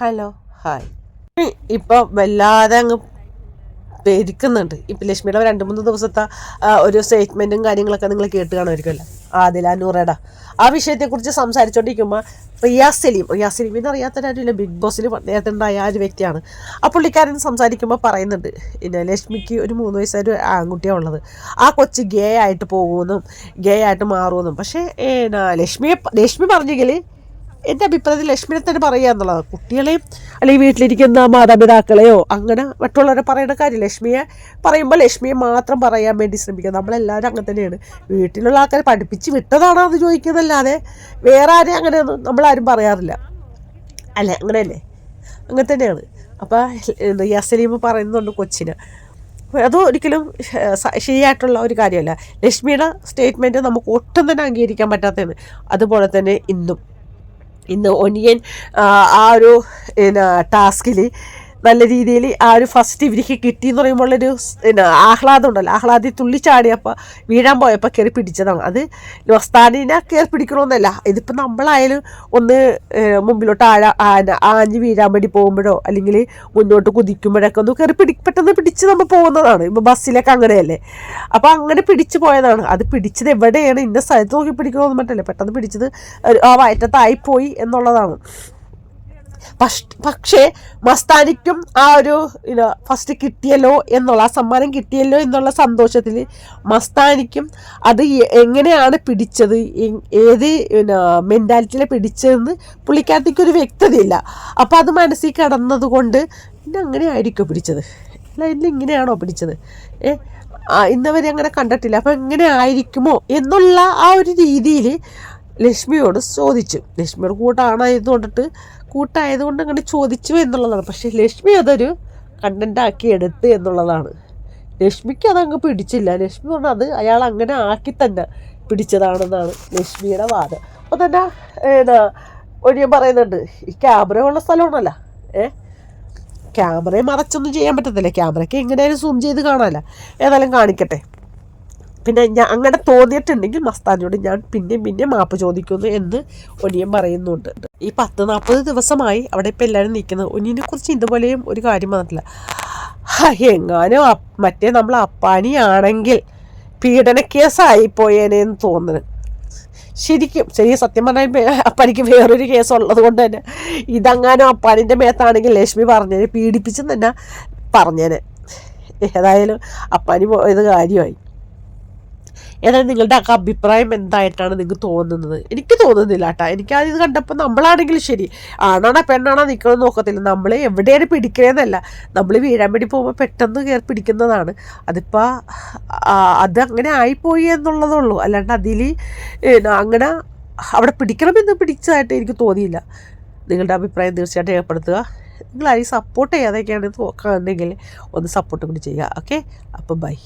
Hello hi. ഇപ്പോൾ വല്ലാതെ അങ്ങ് പെരുക്കുന്നുണ്ട് ഇപ്പം ലക്ഷ്മിയുടെ രണ്ട് മൂന്ന് ദിവസത്തെ ഒരു സ്റ്റേറ്റ്മെന്റും കാര്യങ്ങളൊക്കെ നിങ്ങൾ കേട്ട് കാണുമായിരിക്കുമല്ലോ. ആദില നൂറേട. ആ വിഷയത്തെക്കുറിച്ച് സംസാരിച്ചുകൊണ്ടിരിക്കുമ്പോൾ റിയാസ് സലീം റിയാസ് സലീമിനെ അറിയാത്തവരാരുമില്ല ബിഗ് ബോസിൽ നേരത്തെ ഉണ്ടായ ആ ഒരു വ്യക്തിയാണ്. ആ പുള്ളിക്കാരൻ സംസാരിക്കുമ്പോൾ പറയുന്നുണ്ട് പിന്നെ ലക്ഷ്മിക്ക് ഒരു മൂന്ന് വയസ്സൊരു ആൺകുട്ടിയാണ് ഉള്ളത്. ആ കൊച്ച് ഗേ ആയിട്ട് പോകുമെന്നും ഗേ ആയിട്ട് മാറുമെന്നും പക്ഷേ ലക്ഷ്മിയെ ലക്ഷ്മി പറഞ്ഞെങ്കിൽ എന്റെ അഭിപ്രായത്തിൽ ലക്ഷ്മിനെ തന്നെ പറയുക എന്നുള്ളത് കുട്ടികളെയും അല്ലെങ്കിൽ വീട്ടിലിരിക്കുന്ന മാതാപിതാക്കളെയോ അങ്ങനെ മറ്റുള്ളവരെ പറയേണ്ട കാര്യം ലക്ഷ്മിയെ പറയുമ്പോൾ ലക്ഷ്മിയെ മാത്രം പറയാൻ വേണ്ടി ശ്രമിക്കുക. നമ്മളെല്ലാവരും അങ്ങനെ തന്നെയാണ്. വീട്ടിലുള്ള ആൾക്കാരെ പഠിപ്പിച്ച് വിട്ടതാണോ എന്ന് ചോദിക്കുന്നതല്ലാതെ വേറെ ആരെയും അങ്ങനെ നമ്മളാരും പറയാറില്ല. അല്ലേ? അങ്ങനെയല്ലേ? അങ്ങനെ തന്നെയാണ്. അപ്പോൾ യാസലീമ് പറയുന്നുണ്ട് കൊച്ചിന്. അത് ഒരിക്കലും ശരിയായിട്ടുള്ള ഒരു കാര്യമല്ല. ലക്ഷ്മിയുടെ സ്റ്റേറ്റ്മെന്റ് നമുക്ക് ഒട്ടും തന്നെ അംഗീകരിക്കാൻ പറ്റാത്തതാണ്. അതുപോലെ തന്നെ ഇന്നും. ഇന്ന് ഒനിയൻ ആ, ഒരു ടാസ്കിൽ നല്ല രീതിയിൽ ആ ഒരു ഫസ്റ്റ് ഇവർക്ക് കിട്ടി എന്ന് പറയുമ്പോൾ ഒരു പിന്നെ ആഹ്ലാദം ഉണ്ടല്ലോ. ആഹ്ലാദി തുള്ളിച്ചാടിയപ്പോൾ വീഴാൻ പോയപ്പോൾ കയറി പിടിച്ചതാണ്. അത് വസ്താനിനെ കയറി പിടിക്കണമെന്നല്ല ഇതിപ്പോൾ നമ്മളായാലും ഒന്ന് മുമ്പിലോട്ട് ആഴ ആന- ആഞ്ഞ് വീഴാൻ വേണ്ടി പോകുമ്പോഴോ അല്ലെങ്കിൽ മുന്നോട്ട് കുതിക്കുമ്പോഴൊക്കെ ഒന്ന് കയറി പിടി പെട്ടെന്ന് പിടിച്ച് നമ്മൾ പോകുന്നതാണ്. ഇപ്പോൾ ബസ്സിലൊക്കെ അങ്ങനെയല്ലേ. അപ്പോൾ അങ്ങനെ പിടിച്ചു പോയതാണ്. അത് പിടിച്ചത് എവിടെയാണ്? ഇന്ന സ്ഥലത്ത് നോക്കി പിടിക്കണമെന്ന് പറ്റില്ല പെട്ടെന്ന് പിടിച്ചത് ആ വയറ്റത്തായിപ്പോയി എന്നുള്ളതാണ്. പക്ഷ മസ്താനിക്കും ആ ഒരു ഫസ്റ്റ് കിട്ടിയല്ലോ എന്നുള്ള ആ സമ്മാനം കിട്ടിയല്ലോ എന്നുള്ള സന്തോഷത്തിൽ മസ്താനിക്കും അത് എങ്ങനെയാണ് പിടിച്ചത്? ഏത് പിന്നെ മെന്റാലിറ്റിയിൽ പിടിച്ചതെന്ന് പുള്ളിക്കാരത്തേക്ക് ഒരു വ്യക്തതയില്ല. അപ്പോൾ അത് മനസ്സിൽ കടന്നതുകൊണ്ട് പിന്നെ അങ്ങനെ ആയിരിക്കും പിടിച്ചത്? അല്ല ഇന്ന് ഇങ്ങനെയാണോ പിടിച്ചത്? ഏ ഇന്നവരെ അങ്ങനെ കണ്ടിട്ടില്ല. അപ്പോൾ എങ്ങനെ ആയിരിക്കുമോ എന്നുള്ള ആ ഒരു രീതിയിൽ ലക്ഷ്മിയോട് ചോദിച്ചു. ലക്ഷ്മിയോട് കൂട്ടാണായത് കൊണ്ടിട്ട് കൂട്ടായതുകൊണ്ട് അങ്ങനെ ചോദിച്ചു എന്നുള്ളതാണ്. പക്ഷേ ലക്ഷ്മി അതൊരു കണ്ടന്റാക്കി എടുത്ത് എന്നുള്ളതാണ്. ലക്ഷ്മിക്ക് അതങ്ങ് പിടിച്ചില്ല. ലക്ഷ്മി പറഞ്ഞത് അയാൾ അങ്ങനെ ആക്കി തന്നെ പിടിച്ചതാണെന്നാണ് ലക്ഷ്മിയുടെ വാദം. അപ്പോൾ തന്നെ ഏതാ ഒഴിയൻ പറയുന്നുണ്ട്. ഈ ക്യാമറ ഉള്ള സ്ഥലമാണല്ലോ. ഏ? ക്യാമറയെ മറച്ചൊന്നും ചെയ്യാൻ പറ്റത്തില്ല. ക്യാമറയ്ക്ക് എങ്ങനെയായാലും സൂം ചെയ്ത് കാണാമല്ലോ. ഏതായാലും കാണിക്കട്ടെ. പിന്നെ ഞാൻ അങ്ങനെ തോന്നിയിട്ടുണ്ടെങ്കിൽ മസ്താനോട് ഞാൻ പിന്നെയും പിന്നെയും മാപ്പ് ചോദിക്കുന്നു എന്ന് ഒനിയൻ പറയുന്നുണ്ട്. ഈ പത്ത് നാൽപ്പത് ദിവസമായി അവിടെ ഇപ്പം എല്ലാവരും നിൽക്കുന്നത് ഒനിയനെ കുറിച്ച് ഇതുപോലെയും ഒരു കാര്യം വന്നിട്ടില്ല. എങ്ങാനും മറ്റേ നമ്മൾ അപ്പാനിയാണെങ്കിൽ പീഡന കേസായി പോയേനേന്ന് തോന്നുന്നു ശരിക്കും ശരി സത്യം പറഞ്ഞാൽ അപ്പാനിക്ക് വേറൊരു കേസ് ഉള്ളത് കൊണ്ട് തന്നെ. ഇതങ്ങാനും അപ്പാനിന്റെ മേത്താണെങ്കിൽ ലക്ഷ്മി പറഞ്ഞേനെ പീഡിപ്പിച്ചെന്ന് തന്നെ പറഞ്ഞേനെ. ഏതായാലും അപ്പാനി പോയത് കാര്യമായി. ഏതായാലും നിങ്ങളുടെ ഒക്കെ അഭിപ്രായം എന്തായിട്ടാണ് നിങ്ങൾക്ക് തോന്നുന്നത്? എനിക്ക് തോന്നുന്നില്ല കേട്ടോ എനിക്ക് അത് കണ്ടപ്പോൾ നമ്മളാണെങ്കിലും ശരി. ആണാണോ പെണ്ണാണോ നിൽക്കണമെന്ന് നോക്കത്തില്ല. നമ്മൾ എവിടെയാണ് പിടിക്കണേന്നല്ല. നമ്മൾ വീഴാൻ വേണ്ടി പോകുമ്പോൾ പെട്ടെന്ന് കയറി പിടിക്കുന്നതാണ്. അതിപ്പോൾ അത് അങ്ങനെ ആയിപ്പോയി എന്നുള്ളതുള്ളൂ അല്ലാണ്ട് അതിൽ അങ്ങനെ അവിടെ പിടിക്കണമെന്ന് പിടിച്ചതായിട്ട് എനിക്ക് തോന്നിയില്ല. നിങ്ങളുടെ അഭിപ്രായം തീർച്ചയായിട്ടും രേഖപ്പെടുത്തുക. നിങ്ങൾ ആരെയും സപ്പോർട്ട് ചെയ്യാതൊക്കെയാണ് നോക്കുകയാണെങ്കിൽ ഒന്ന് സപ്പോർട്ട് കൂടി ചെയ്യുക. ഓക്കെ അപ്പം ബൈ